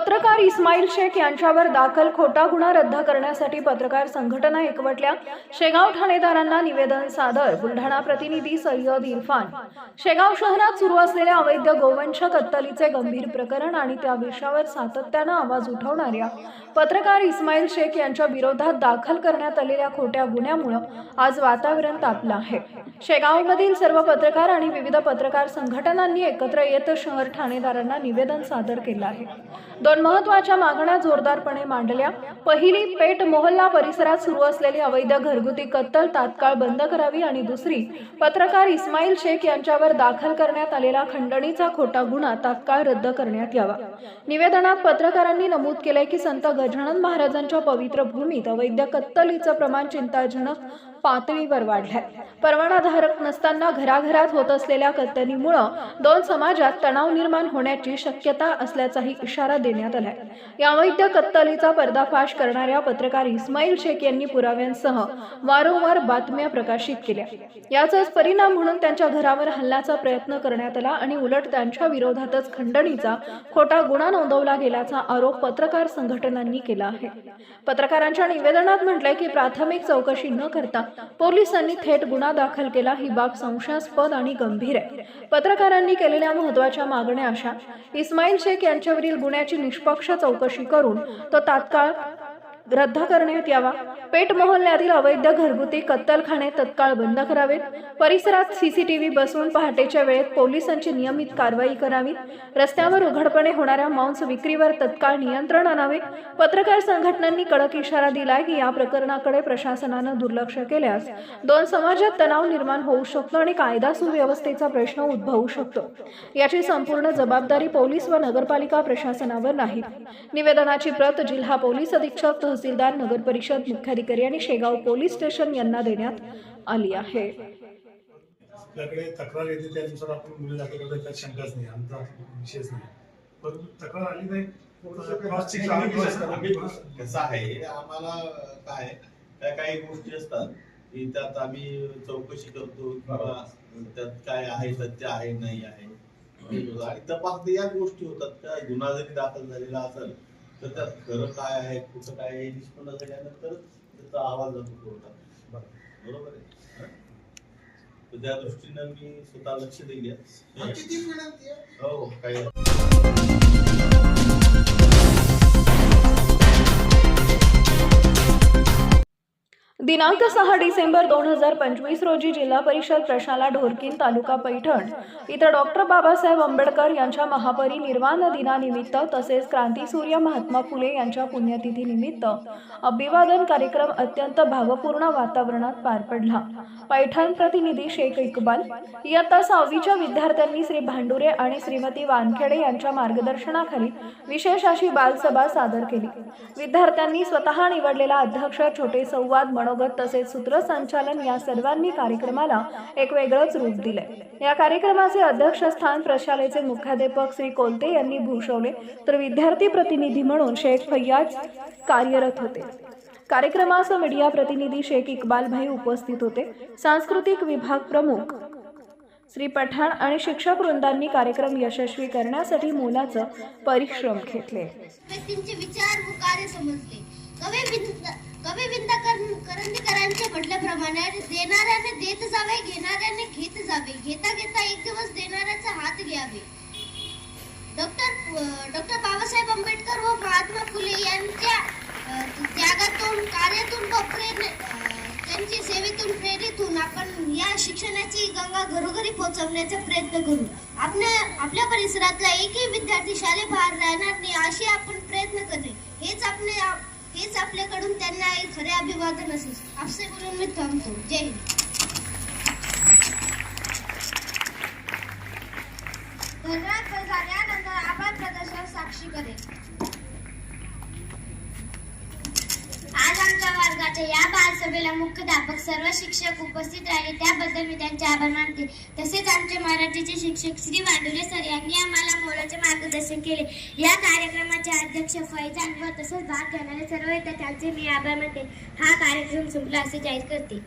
पत्रकार इस्माईल शेख यांच्यावर दाखल खोटा गुन्हा रद्द करण्यासाठी पत्रकार संघटना एकवटल्या. शेगाव ठाणेदारांना निवेदन सादर बुलढाणा प्रतिनिधी सय्यद इरफान. शेगाव शहरात सुरू असलेल्या अवैध गोवंश कत्तलीचे गंभीर प्रकरण आणि त्या विषयावर सातत्यानं आवाज उठवणाऱ्या पत्रकार इस्माईल शेख यांच्या विरोधात दाखल करण्यात आलेल्या खोट्या गुन्ह्यामुळं आज वातावरण तापलं आहे. शेगावमधील सर्व पत्रकार आणि विविध पत्रकार संघटनांनी एकत्र येत शहर ठाणेदारांना निवेदन सादर केलं आहे. दोन महत्त्वाच्या मागण्या जोरदारपणे मांडल्या. पहिली पेठ मोहल्ला परिसरात सुरू असलेली अवैध घरगुती कत्तल तात्काळ बंद करावी आणि दुसरी पत्रकार इस्माईल शेख यांच्यावर दाखल करण्यात आलेला खंडणीचा खोटा गुन्हा तात्काळ रद्द करण्यात यावा. निवेदनात पत्रकारांनी नमूद केलंय की संत गजानन महाराजांच्या पवित्र भूमीत अवैध कत्तलीचं प्रमाण चिंताजनक पातळीवर वाढलंय. परवानाधारक नसताना घराघरात होत असलेल्या कत्तलीमुळं दोन समाजात तणाव निर्माण होण्याची शक्यता असल्याचाही इशारा देण्यात आलाय. या अवैध कत्तलीचा पर्दाफाश प्रकाश करणाऱ्या पत्रकार इस्माईल शेख यांनी पुराव्यांसह वारंवार बातम्या प्रकाशित केल्या. याचाच परिणाम म्हणून त्यांच्या घरावर हल्ल्याचा प्रयत्न करण्यात आला आणि उलट त्यांच्या विरोधातच खंडणीचा खोटा गुन्हा नोंदवला गेल्याचा आरोप पत्रकार संघटनांनी केला आहे. पत्रकारांच्या निवेदनात म्हटलंय की प्राथमिक चौकशी न करता पोलिसांनी थेट गुन्हा दाखल केला. ही बाब संशयास्पद आणि गंभीर आहे. पत्रकारांनी केलेल्या महत्त्वाच्या मागण्या अशा. इस्माईल शेख यांच्यावरील गुन्ह्याची निष्पक्ष चौकशी करून तो तात्काळ रद्द करण्यात यावा. पेठ मोहल्ल्यातील अवैध घरगुती कत्तलखाने तत्काळ बंद करावेत. परिसरात सीसीटीव्ही बसवून पहाटेच्या वेळेत पोलिसांची नियमित कारवाई करावी. रस्त्यावर उघडपणे होणाऱ्या मांस विक्रीवर तत्काळ नियंत्रण आणावे. पत्रकार संघटनांनी कडक इशारा दिलाय की या प्रकरणाकडे प्रशासनानं दुर्लक्ष केल्यास दोन समाजात तणाव निर्माण होऊ शकतो आणि कायदा सुव्यवस्थेचा प्रश्न उद्भवू शकतो. याची संपूर्ण जबाबदारी पोलीस व नगरपालिका प्रशासनावर नाही निवेदनाची प्रत जिल्हा पोलीस अधीक्षक तहसीलदार नगर परिषद मुख्याधिकारी आणि शेगाव पोलीस स्टेशन यांना देण्यात आली आहे. आपल्याकडे तक्रार येते त्यानुसार आपण गुन्हे दाखल करतो त्यात शंकाच नाही आमचा विषयच नाही. परंतु तक्रार आली नाही आम्ही कसं आहे आम्हाला काय त्या काही गोष्टी असतात की त्यात आम्ही चौकशी करतो किंवा त्यात काय आहे सत्य आहे नाही आहे. आणि तपास या गोष्टी होतात. का गुन्हा जरी दाखल झालेला असेल तर त्यात खरं काय आहे कुठं काय आहे निष्पन्न झाल्यानंतर त्याचा आवाज जातो बरोबर आहे? तर त्या दृष्टीनं मी स्वतः लक्ष देईल हो काय दिनांक सहा डिसेंबर दोन हजार पंचवीस रोजी जिल्हा परिषद प्रशाला ढोरकीन तालुका पैठण. इथं डॉक्टर बाबासाहेब आंबेडकर यांच्या महापरिनिर्वाण दिनानिमित्त तसेच क्रांतीसूर्य महात्मा फुले यांच्या पुण्यतिथीनिमित्त अभिवादन कार्यक्रम अत्यंत भावपूर्ण वातावरणात पार पडला. पैठण प्रतिनिधी शेख इकबाल इयत्ता सहावीच्या विद्यार्थ्यांनी श्री भांडुरे आणि श्रीमती वानखेडे यांच्या मार्गदर्शनाखाली विशेष अशी बालसभा सादर केली. विद्यार्थ्यांनी स्वतः निवडलेला अध्यक्ष छोटे संवाद मनोगत तसेच सूत्रसंचालन या सर्वांनी कार्यक्रमाला एक वेगळंच रूप दिलंय. या कार्यक्रमाचे अध्यक्षस्थान प्रशालेचे मुख्याध्यापक श्री कोलते यांनी भूषवले. तर विद्यार्थी प्रतिनिधी म्हणून शेख फैयाज कार्यरत होते. कार्यक्रमास मीडिया प्रतिनिधी शेख इकबाल भाई उपस्थित होते. सांस्कृतिक विभाग प्रमुख श्री पठाण आणि शिक्षक वृंदांनी कार्यक्रम यशस्वी करण्यासाठी मोलाचं परिश्रम घेतले. व्यक्तींचे विचार व कार्य समजले. कवी बिंद कवी बिंदा कर- करंदीकरांच्या म्हटल्याप्रमाणे देणाऱ्याने देत जावे घेणाऱ्याने घेत जावे. घेता घेता एक दिवस देणाऱ्याचा हात घ्यावे. डॉक्टर डॉक्टर बाबासाहेब आंबेडकर व महात्मा फुले यांच्या त्यागातून कार्यातून व प्रेरणे त्यांची सेवेतून प्रेरित होऊन आपण या शिक्षणाची गंगा घरोघरी पोहोचवण्याचा प्रयत्न करू. आपल्या आपल्या परिसरातला एकही विद्यार्थी शाळेबाहेर राहणार नाही असे आपण प्रयत्न आपल्याकडून त्यांना एक खरे अभिवादन असेल. असे करून मी थांबतो. जय हिंद. धन्यवाद झाल्यानंतर आपण प्रदर्शन साक्षी करेल. आज आमच्या वर्गाच्या या सभेला मुख्याध्यापक सर्व शिक्षक उपस्थित राहिले. त्याबद्दल मी त्यांचे आभार मानते. तसेच आमचे मराठीचे शिक्षक श्री वाडुले सर यांनी आम्हाला मोलाचे मार्गदर्शन केले. या कार्यक्रमाचे अध्यक्ष फैजान व तसेच भाग घेणारे सर्व विद्यार्थ्यांचे मी आभार मानते. हा कार्यक्रम संपला असे जाहीर करते.